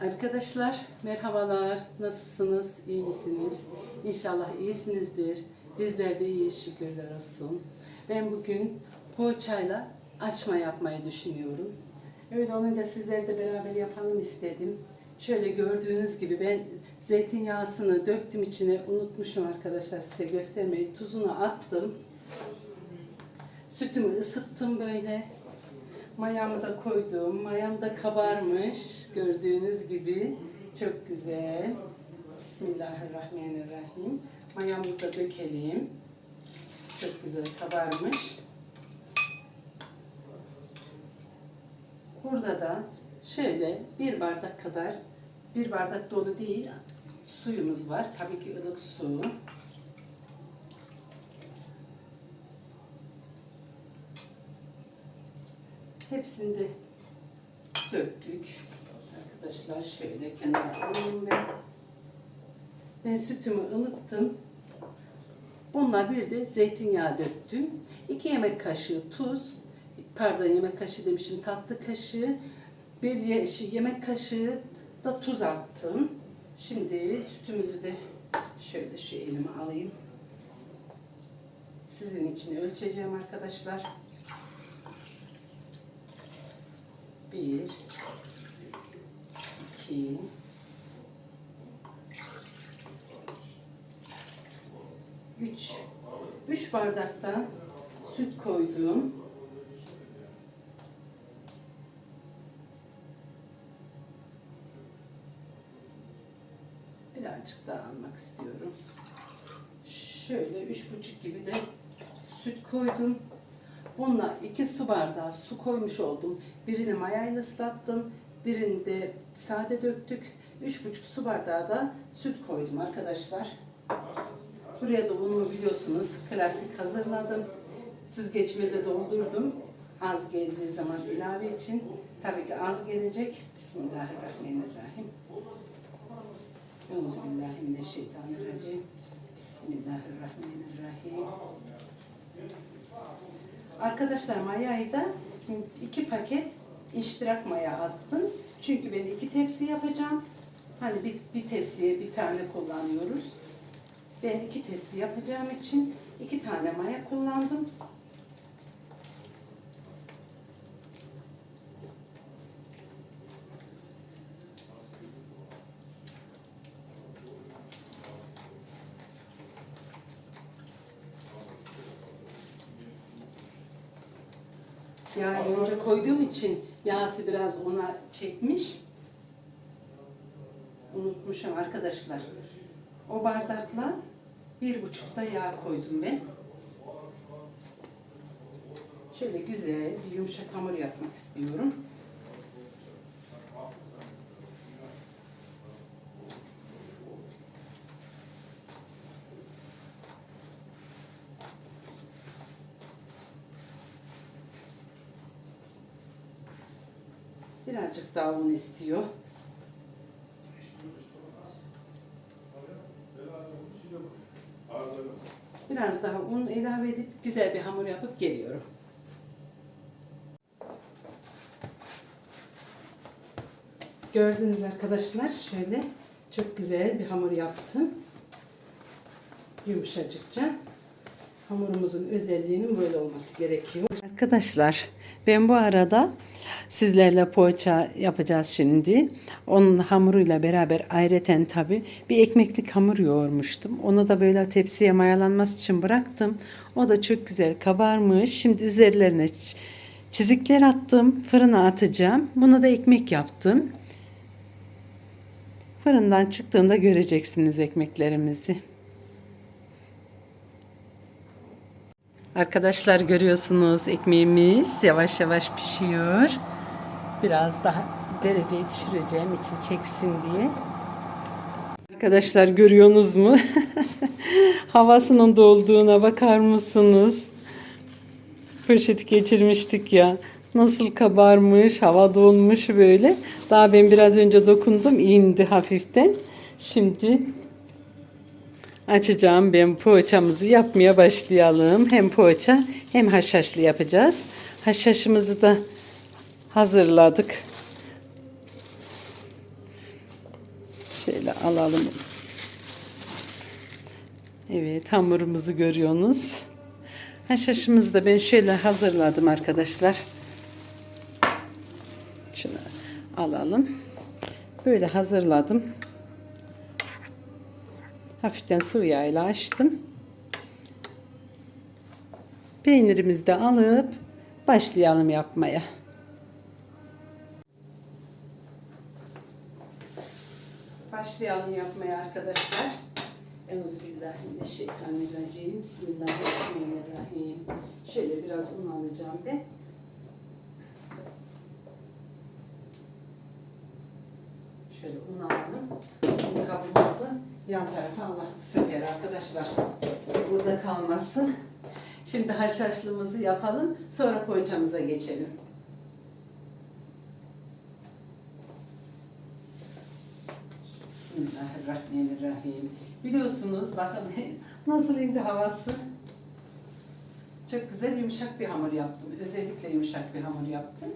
Arkadaşlar merhabalar. Nasılsınız? İyi misiniz? İnşallah iyisinizdir. Bizler de iyiyiz şükürler olsun. Ben bugün poğaçayla açma yapmayı düşünüyorum. Öyle olunca sizleri de beraber yapalım istedim. Şöyle gördüğünüz gibi ben zeytinyağısını döktüm içine unutmuşum arkadaşlar size göstermeyi. Tuzunu attım. Sütümü ısıttım böyle. Mayamı da koydum. Mayam da kabarmış. Gördüğünüz gibi. Çok güzel. Bismillahirrahmanirrahim. Mayamızı da dökelim. Çok güzel kabarmış. Burada da şöyle bir bardak kadar, bir bardak dolu değil, suyumuz var. Tabii ki ılık su. Hepsini de döktük. Arkadaşlar şöyle kenara alayım ben. Ben sütümü ılıttım. Bununla bir de zeytinyağı döktüm. 2 yemek kaşığı tuz, pardon yemek kaşığı demişim tatlı kaşığı, bir şey, yemek kaşığı da tuz attım. Şimdi sütümüzü de şöyle şu elime alayım. Sizin için ölçeceğim arkadaşlar. Bir, iki, üç. Üç bardakta süt koydum. Birazcık daha almak istiyorum. Şöyle üç buçuk gibi de süt koydum. Bununla iki su bardağı su koymuş oldum. Birini mayayla ıslattım. Birini de sade döktük. Üç buçuk su bardağı da süt koydum arkadaşlar. Buraya da unumu biliyorsunuz klasik hazırladım. Süzgeçime de doldurdum. Az geldiği zaman ilave için. Tabii ki az gelecek. Bismillahirrahmanirrahim. Euzubillahimineşşeytanirracim. Bismillahirrahmanirrahim. Arkadaşlar mayayı da iki paket iştirak maya attım. Çünkü ben iki tepsi yapacağım. Hani bir, bir tepsiye bir tane kullanıyoruz. Ben iki tepsi yapacağım için iki tane maya kullandım. Önce koyduğum için yağsı biraz ona çekmiş. Unutmuşum arkadaşlar. O bardakla bir buçukta yağ koydum ben. Şöyle güzel bir yumuşak hamur yapmak istiyorum. Un istiyor. Biraz daha un ilave edip güzel bir hamur yapıp geliyorum. Gördünüz arkadaşlar şöyle çok güzel bir hamur yaptım. Yumuşacıkça. Hamurumuzun özelliğinin böyle olması gerekiyor. Arkadaşlar ben bu arada sizlerle poğaça yapacağız şimdi. Onun hamuruyla beraber ayreten tabi bir ekmeklik hamur yoğurmuştum. Onu da böyle tepsiye mayalanması için bıraktım. O da çok güzel kabarmış. Şimdi üzerlerine çizikler attım. Fırına atacağım. Buna da ekmek yaptım. Fırından çıktığında göreceksiniz ekmeklerimizi. Arkadaşlar görüyorsunuz ekmeğimiz yavaş yavaş pişiyor. Biraz daha dereceyi düşüreceğim içi çeksin diye. Arkadaşlar görüyorsunuz mu? Havasının dolduğuna bakar mısınız? Poşeti geçirmiştik ya. Nasıl kabarmış, hava donmuş böyle. Daha ben biraz önce dokundum, indi hafiften. Şimdi açacağım ben poğaçamızı yapmaya başlayalım. Hem poğaça hem haşhaşlı yapacağız. Haşhaşımızı da hazırladık. alalım. Evet hamurumuzu görüyorsunuz. Haşhaşımızı da ben şöyle hazırladım arkadaşlar. Şunu alalım. Böyle hazırladım. Hafiften sıvı yağıyla açtım. Peynirimizi de alıp başlayalım yapmaya. Başlayalım yapmaya arkadaşlar. Euzubillahimineşşeytanirracim. Bismillahirrahmanirrahim. Şöyle biraz un alacağım ben. Şöyle un alalım. Un kabımızı yan tarafa Allah bu sefer arkadaşlar burada kalmasın. Şimdi haşhaşlığımızı yapalım. Sonra poğaçamıza geçelim. Bismillahirrahmanirrahim. Biliyorsunuz bakın nasıl indi havası. Çok güzel yumuşak bir hamur yaptım. Özellikle yumuşak bir hamur yaptım.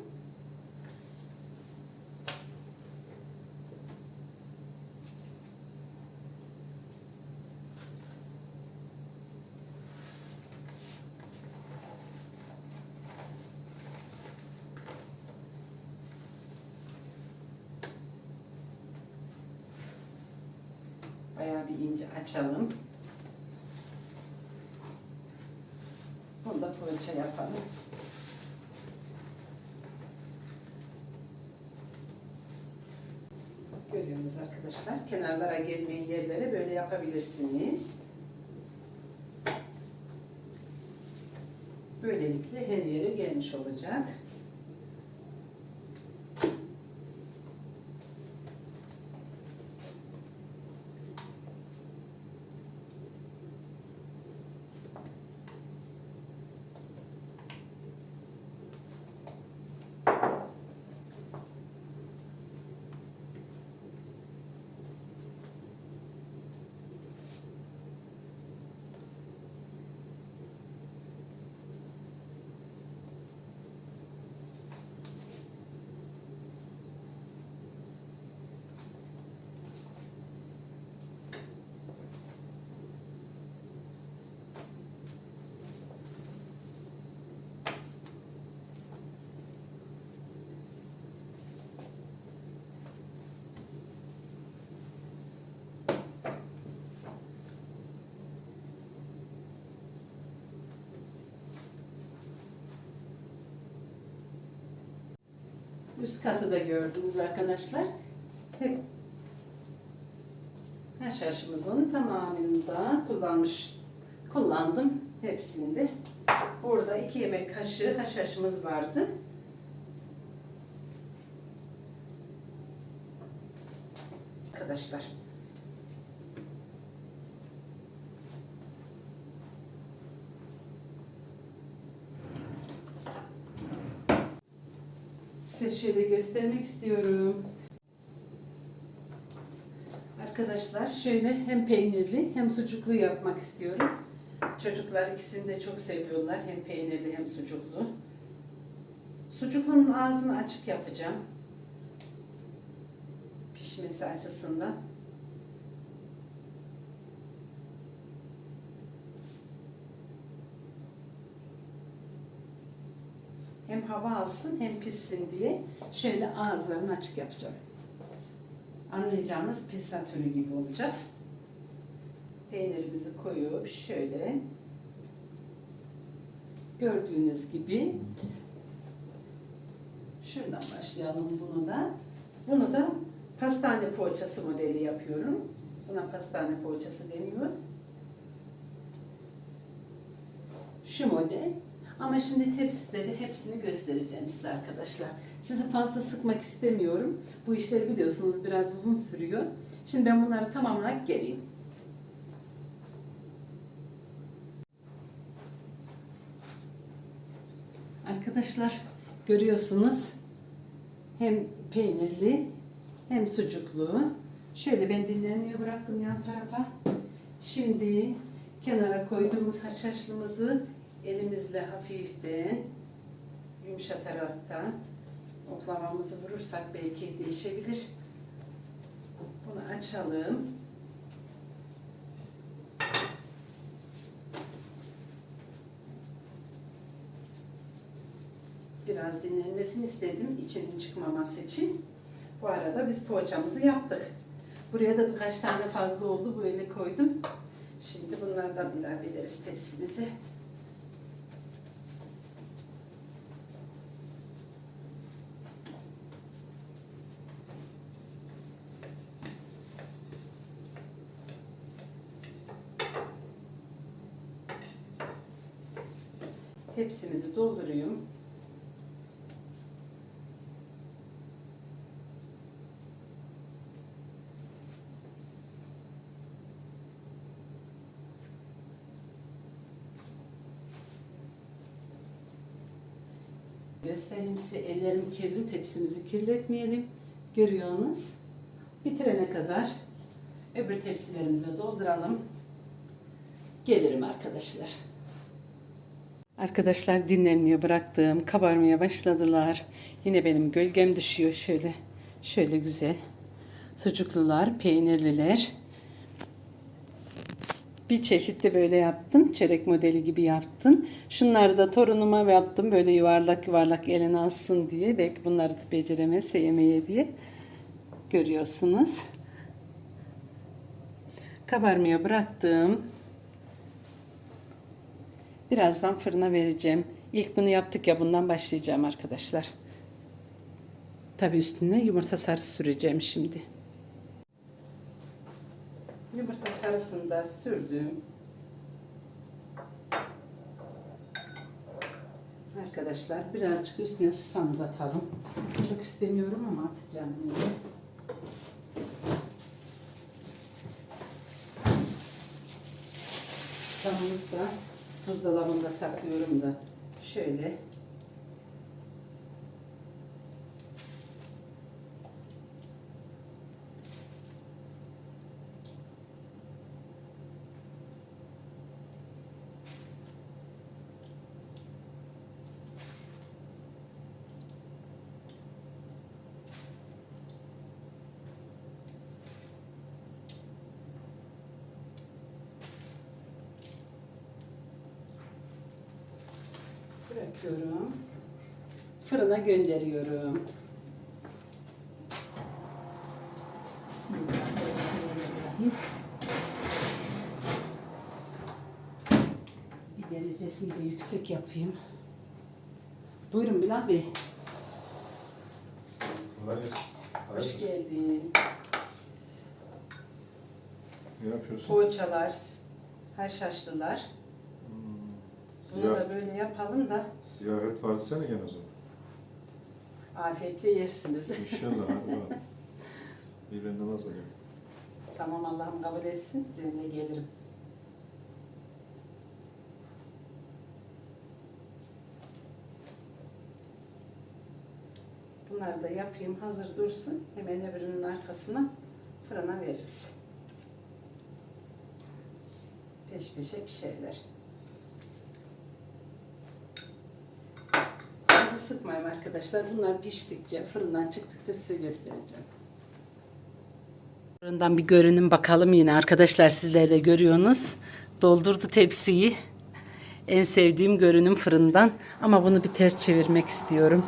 Bayağı bir ince açalım. Bunu da poğaça yapalım. Görüyorsunuz arkadaşlar. Kenarlara gelmeyen yerlere böyle yapabilirsiniz. Böylelikle her yere gelmiş olacak. Üst katı da gördünüz arkadaşlar. Hep haşhaşımızın tamamında kullanmış kullandım hepsini de. Burada iki yemek kaşığı haşhaşımız vardı. Arkadaşlar. Size şöyle göstermek istiyorum. Arkadaşlar şöyle hem peynirli hem sucuklu yapmak istiyorum. Çocuklar ikisini de çok seviyorlar. Hem peynirli hem sucuklu. Sucuklunun ağzını açık yapacağım. Pişmesi açısından. Hem hava alsın hem pişsin diye şöyle ağızlarını açık yapacağım. Anlayacağınız pizza türü gibi olacak. Peynirimizi koyup şöyle gördüğünüz gibi şuradan başlayalım bunu da. Bunu da pastane poğaçası modeli yapıyorum. Buna pastane poğaçası deniyor. Şu model. Ama şimdi tepside de hepsini göstereceğim size arkadaşlar. Sizi fazla sıkmak istemiyorum. Bu işleri biliyorsunuz biraz uzun sürüyor. Şimdi ben bunları tamamlayıp geleyim. Arkadaşlar görüyorsunuz hem peynirli hem sucuklu. Şöyle ben dinlenmeye bıraktım yan tarafa. Şimdi kenara koyduğumuz haşhaşlımızı elimizle hafifte yumuşataraktan oklavamızı vurursak belki değişebilir. Bunu açalım. Biraz dinlenmesini istedim içinin çıkmaması için. Bu arada biz poğaçamızı yaptık. Buraya da birkaç tane fazla oldu. Böyle koydum. Şimdi bunlardan ilave ederiz tepsimize. Tepsimizi dolduruyorum. Göstereyim size ellerim kirli, tepsimizi kirletmeyelim. Görüyorsunuz. Bitirene kadar öbür tepsilerimize dolduralım. Gelirim arkadaşlar. Arkadaşlar dinlenmiyor bıraktım. Kabarmaya başladılar. Yine benim gölgem düşüyor şöyle. Şöyle güzel. Sucuklular, peynirliler. Bir çeşit de böyle yaptım. Çörek modeli gibi yaptım. Şunları da torunuma yaptım. Böyle yuvarlak yuvarlak eline alsın diye. Belki bunları da beceremezse yemeye diye. Görüyorsunuz. Kabarmaya bıraktım. Birazdan fırına vereceğim. İlk bunu yaptık ya bundan başlayacağım arkadaşlar. Tabi üstüne yumurta sarısı süreceğim şimdi. Yumurta sarısını da sürdüm. Arkadaşlar birazcık üstüne susam da atalım. Çok istemiyorum ama atacağım yine. Susamımızı da buzdolabında saklıyorum da. Şöyle bırakıyorum. Fırına gönderiyorum. Bismillahirrahmanirrahim. Bir derecesini de yüksek yapayım. Buyurun Bilal Bey. Hoş geldin. Ne yapıyorsun? Poğaçalar, haşhaşlılar. Bunu da böyle yapalım da Ziyaret var desene gene o zaman. afiyetle yersiniz. İnşallah hadi bakalım. İyi ben namaz alıyorum. tamam Allah'ım kabul etsin. Ben de gelirim. Bunları da yapayım hazır dursun. Hemen öbürünün arkasına fırına veririz. Peş peşe pişerler. Sizi sıkmayayım arkadaşlar. Bunlar piştikçe, fırından çıktıkça size göstereceğim. Fırından bir görünüm bakalım yine arkadaşlar sizler de görüyorsunuz. Doldurdu tepsiyi. En sevdiğim görünüm fırından. Ama bunu bir ters çevirmek istiyorum.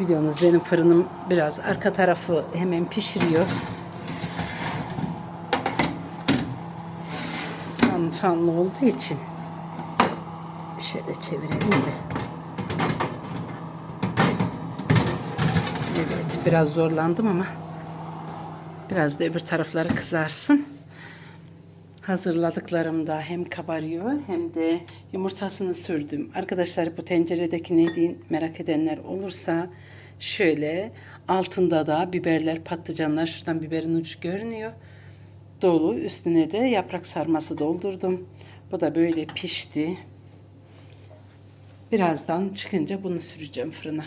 Biliyorsunuz benim fırınım biraz arka tarafı hemen pişiriyor. Fan fanlı olduğu için. Şöyle çevirelim de. Evet biraz zorlandım ama biraz da öbür tarafları kızarsın. Hazırladıklarım da hem kabarıyor hem de yumurtasını sürdüm. Arkadaşlar bu tenceredeki ne deyin merak edenler olursa şöyle altında da biberler, patlıcanlar şuradan biberin ucu görünüyor. Dolu üstüne de yaprak sarması doldurdum. Bu da böyle pişti. Birazdan çıkınca bunu süreceğim fırına.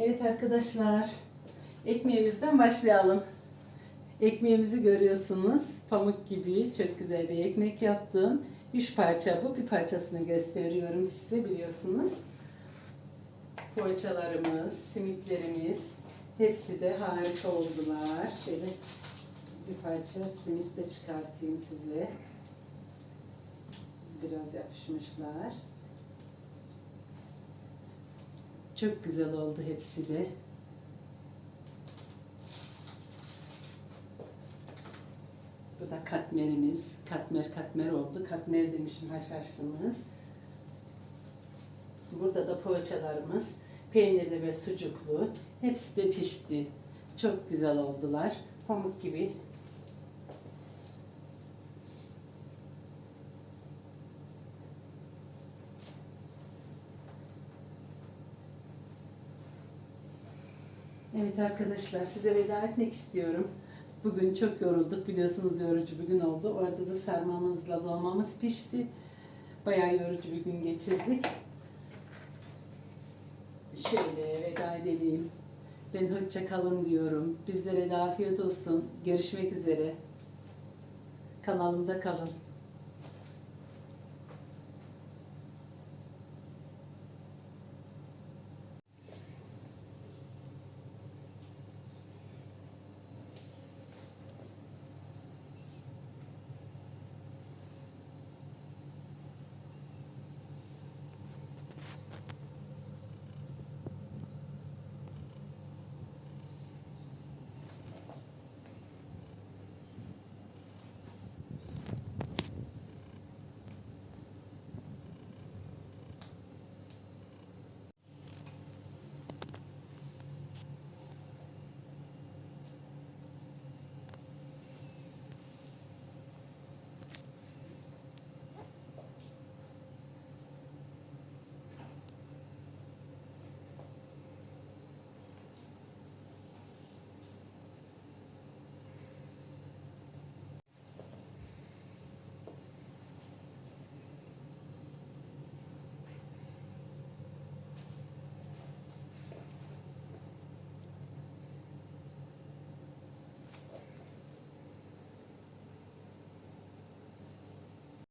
Evet arkadaşlar, ekmeğimizden başlayalım. Ekmeğimizi görüyorsunuz. Pamuk gibi çok güzel bir ekmek yaptım. Üç parça bu, bir parçasını gösteriyorum size biliyorsunuz. Poğaçalarımız, simitlerimiz hepsi de harika oldular. Şöyle bir parça simit de çıkartayım size. Biraz yapışmışlar. Çok güzel oldu hepsi de. Bu da katmerimiz. Katmer katmer oldu. Katmer demişim haşhaşlımız. Burada da poğaçalarımız. Peynirli ve sucuklu. Hepsi de pişti. Çok güzel oldular. Pamuk gibi. Evet arkadaşlar size veda etmek istiyorum. Bugün çok yorulduk biliyorsunuz yorucu bir gün oldu. Orada da sarmamızla dolmamız pişti. Bayağı yorucu bir gün geçirdik. Şöyle veda edelim. Ben hoşça kalın diyorum. Bizlere de afiyet olsun. Görüşmek üzere. Kanalımda kalın.